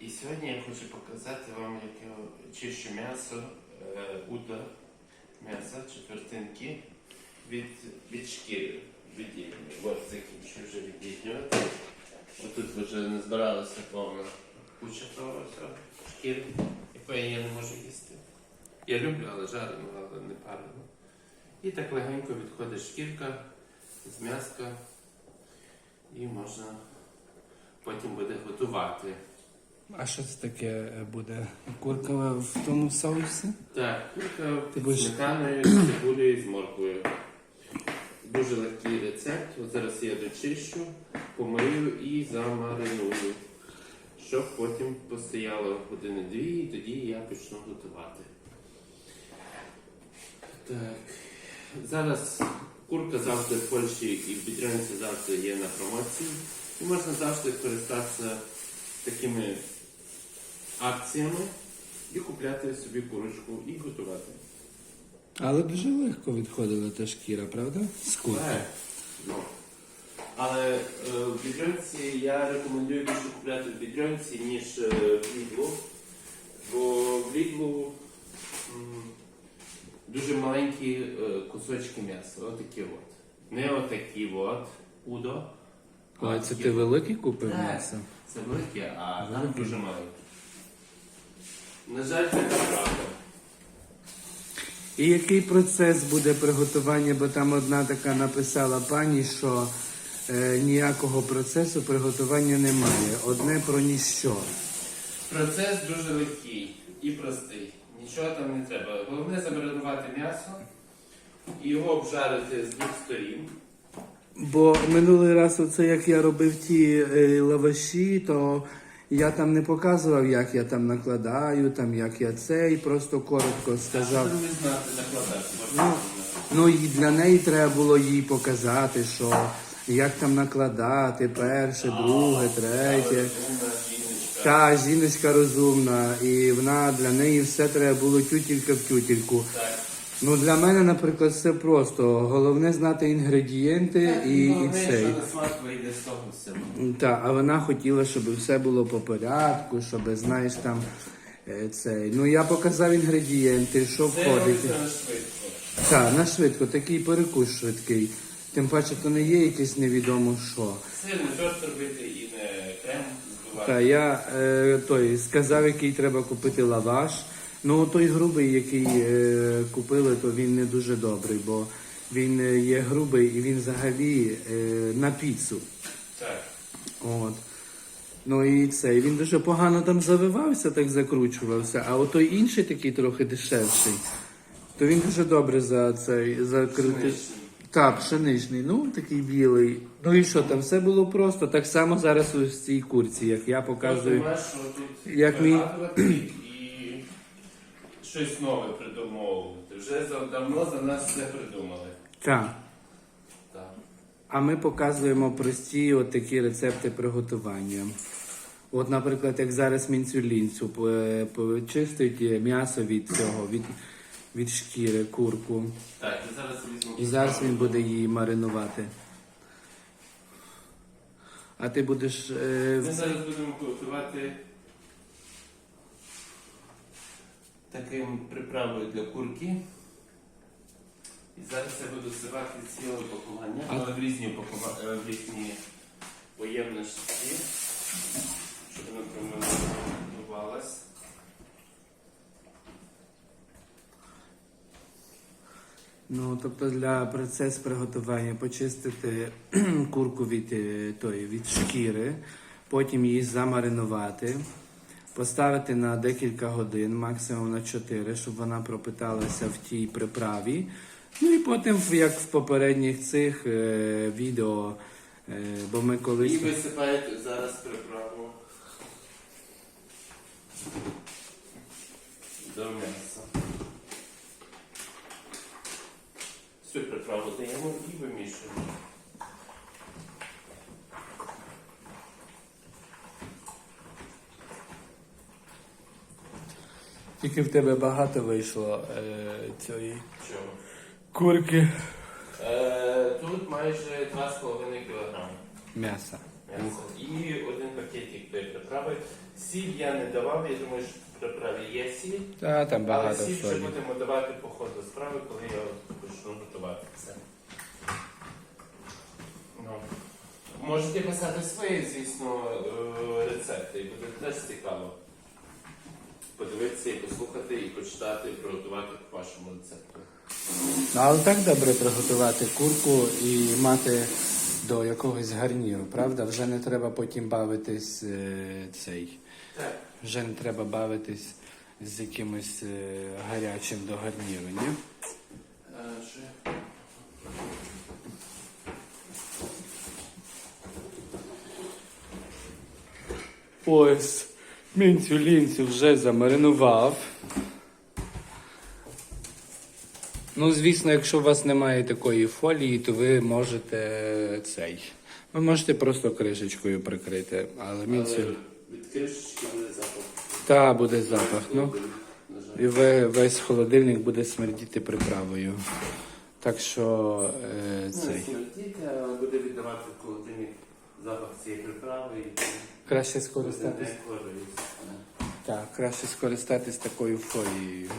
І сьогодні я хочу показати вам, як я чищу м'ясо е, уда, м'ясо, четвертинки від, від шкіри. Відділення. От закінчую вже відділювати. Отут вже не збиралася повна куча того всього шкіри, якої я не можу їсти. Я люблю, але жарену, але не парену. І так легенько відходить шкірка з м'яска і можна потім буде готувати. А що це таке е, буде? Курка в тому соусі? Так, курка Ти будеш- сметаною, з цибулею і з морквою. Дуже легкий рецепт. От зараз я дочищу, помию і замариную. Щоб потім постояло години-дві, і тоді я почну готувати. Так. Зараз курка завжди в Польщі і в Бідрянці завжди є на промоції. І можна завжди користатися такими акціями і купляти собі курочку і готувати. Але дуже легко відходила та шкіра, правда? З курки. Так. Ну. Але е, в Бідрянці я рекомендую більше купляти в Бідрянці, ніж е, в Лідлу. Бо в Лідлу м, дуже маленькі е, кусочки м'яса. Отакі от. Не отакі от. Удо. Ой, це такі ти от. великий купив Так. м'ясо? Це велике, а там Велике. дуже маленьке. На жаль, це правда. І який процес буде приготування, бо там одна така написала пані, що е, ніякого процесу приготування немає. Одне про ніщо. Процес дуже легкий і простий. Нічого там не треба. Головне замаринувати м'ясо і його обжарити з двох сторін. Бо минулий раз, оце як я робив ті е, лаваші, то я там не показував, як я там накладаю, там як я це, і просто коротко сказав. Ну, ну і для неї треба було їй показати, що як там накладати перше, друге, третє. Та жіночка розумна, і вона для неї все треба було тютілька в тютільку. Ну для мене, наприклад, все просто. Головне знати інгредієнти і, і цей. того всього. Так, а вона хотіла, щоб все було по порядку, щоб, знаєш, там е, цей. Ну я показав інгредієнти, що входить. робиться на швидко. Так, на швидко, такий перекус швидкий. Тим паче, то не є якесь невідомо що. Сир не торт робити і не крем збивати. Та я е, той сказав, який треба купити лаваш. Ну той грубий, який е, купили, то він не дуже добрий, бо він е, є грубий і він взагалі е, на піцу. Так. От. Ну і це, і він дуже погано там завивався, так закручувався, а от той інший такий трохи дешевший, то він дуже добре за цей. Пшеничний. Так, пшеничний, ну такий білий. Ну і що, там все було просто. Так само зараз у цій курці, як я показую. Як мій- щось нове придумовувати. Вже давно за нас все придумали. Так. Так. А ми показуємо прості от такі рецепти приготування. От, наприклад, як зараз мінцюлінцю почистить м'ясо від цього, від, від шкіри, курку. Так, і зараз візьму. І зараз він буде її маринувати. А ти будеш. Е, Ми зараз будемо готувати таким приправою для курки. І зараз я буду зсипати ціле упакування, але в різні упакува- е, в різні поємності, щоб воно промивалось. Ну, тобто для процесу приготування почистити курку від, е, тої, від шкіри, потім її замаринувати, поставити на декілька годин, максимум на 4, щоб вона пропиталася в тій приправі. Ну і потім, як в попередніх цих е, відео, е, бо ми колись. І висипаєте зараз приправу до м'яса. Всю приправу даємо і вимішуємо. Тільки в тебе багато вийшло е, цієї Чого? курки Е, тут майже 2,5 кг м'яса. м'яса. І один пакетик тої приправи. Сіль я не давав, я думаю, що в приправі є сіль. Та там Але багато сіль вже солі. будемо давати по ходу справи, коли я почну готувати це. Ну. Можете писати свої, звісно, е, рецепти, і буде теж цікаво. Подивитися і послухати, і почитати, і приготувати по вашому рецепту. Ну, але так добре приготувати курку і мати до якогось гарніру, правда? Вже не треба потім бавитись е, цей. Так. Вже не треба бавитись з якимось е, гарячим до гарніру, ні? Е, що я- Ось мінцю лінцю вже замаринував. Ну, звісно, якщо у вас немає такої фолії, то ви можете цей. Ви можете просто кришечкою прикрити, але мінцю. Від кришечки буде запах. Та буде запах. Ну. І весь холодильник буде смердіти приправою. Так що е, Ну, цей. не смердіти, але буде віддавати в холодильник запах цієї приправи і Краще скористатись. не. Так, краще скористатись такою фолією.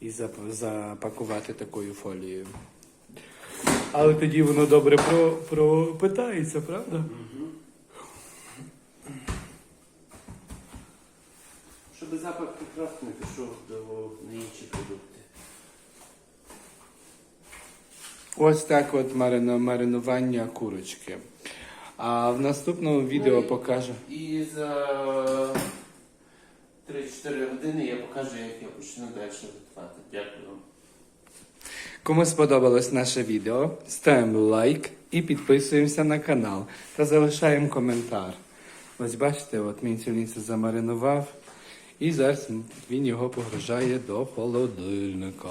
І зап- запакувати такою фолією. Але тоді воно добре про, пропитається, правда? Щоб запах приправ не пішов до на інші продукти. Ось так от марину, маринування курочки. А в наступному відео Ну і- покажу. І за 3-4 години я покажу, як я почну далі готувати. Дякую вам. Кому сподобалось наше відео, ставимо лайк і підписуємося на канал та залишаємо коментар. Ось бачите, от мінцю це замаринував, і зараз він його погружає до холодильника.